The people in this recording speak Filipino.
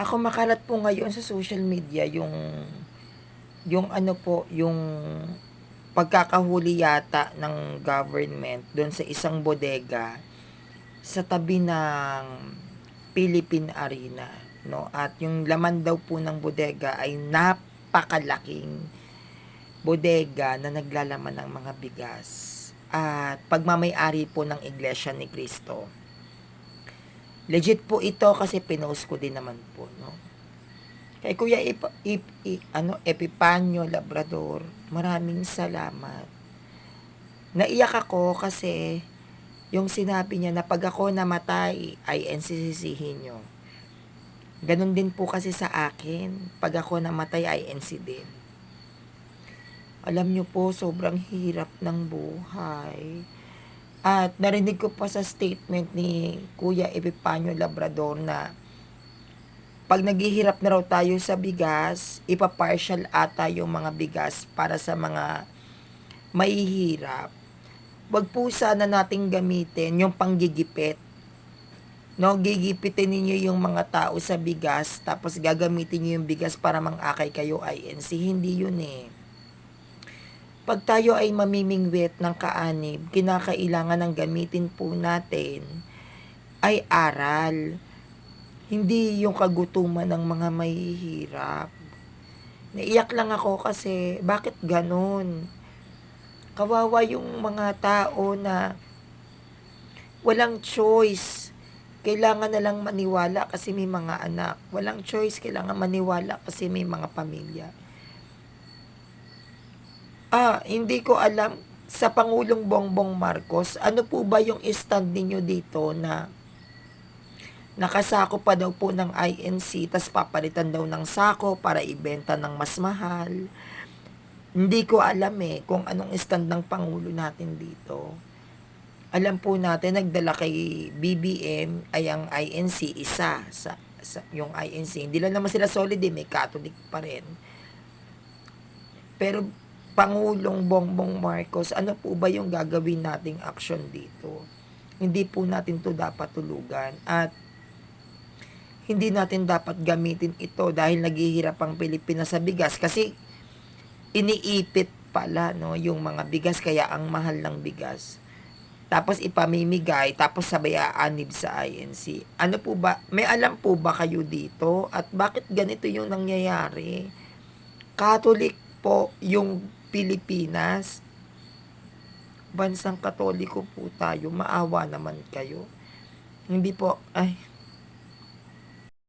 Ako makalat po ngayon sa social media yung yung ano po, yung pagkakahuli yata ng government do'n sa isang bodega sa tabi ng Philippine Arena, 'no, at yung laman daw po ng bodega ay napakalaking bodega na naglalaman ng mga bigas at pagmamay-ari po ng Iglesia ni Cristo. Legit po ito kasi pinost ko din naman po, 'no. Kay Kuya Ip Ip i ano, Epifanio Labrador, maraming salamat. Naiyak ako kasi yung sinabi niya na 'pag ako namatay ay NC-sisihin niyo. Gano'n din po kasi sa akin, 'pag ako namatay ay NC din. Alam niyo po sobrang hirap ng buhay. At narinig ko pa sa statement ni Kuya Epifanio Labrador na 'pag naghihirap na raw tayo sa bigas, ipa-partial ata yung mga bigas para sa mga mahihirap. 'Wag po sana nating gamitin yung panggigipit. 'No, gigipitin ninyo yung mga tao sa bigas tapos gagamitin niyo yung bigas para mang-akay kayo INC, hindi yun, eh. 'Pag tayo ay mamimingwit ng kaanib, kinakailangan ang gamitin po natin ay aral. Hindi yung kagutuman ng mga mahihirap. Naiyak lang ako kasi bakit gano'n? Kawawa yung mga tao na walang choice. Kailangan na lang maniwala kasi may mga anak. Walang choice, kailangan maniwala kasi may mga pamilya. Ah, hindi ko alam sa Pangulong Bongbong Marcos, ano po ba yung stand ninyo dito na nakasako pa daw po ng INC tas papalitan daw ng sako para ibenta ng mas mahal. Hindi ko alam, eh, kung anong stand ng pangulo natin dito. Alam po natin nagdala kay BBM ay ang INC isa sa sa yung INC. Hindi lang naman sila solid, eh, may Catholic pa rin. Pero Pangulong Bongbong Marcos, ano po ba yung gagawin nating aksyon dito? Hindi po natin 'to dapat tulugan at hindi natin dapat gamitin ito dahil naghihirap ang Pilipinas sa bigas kasi iniipit pala 'no, yung mga bigas kaya ang mahal ng bigas. Tapos ipamimigay, tapos sabay aanib sa INC. Ano po ba may alam po ba kayo dito at bakit ganito yung nangyayari? Catholic po yung Pilipinas. Bansang Katoliko po tayo, maawa naman kayo. Hindi po ay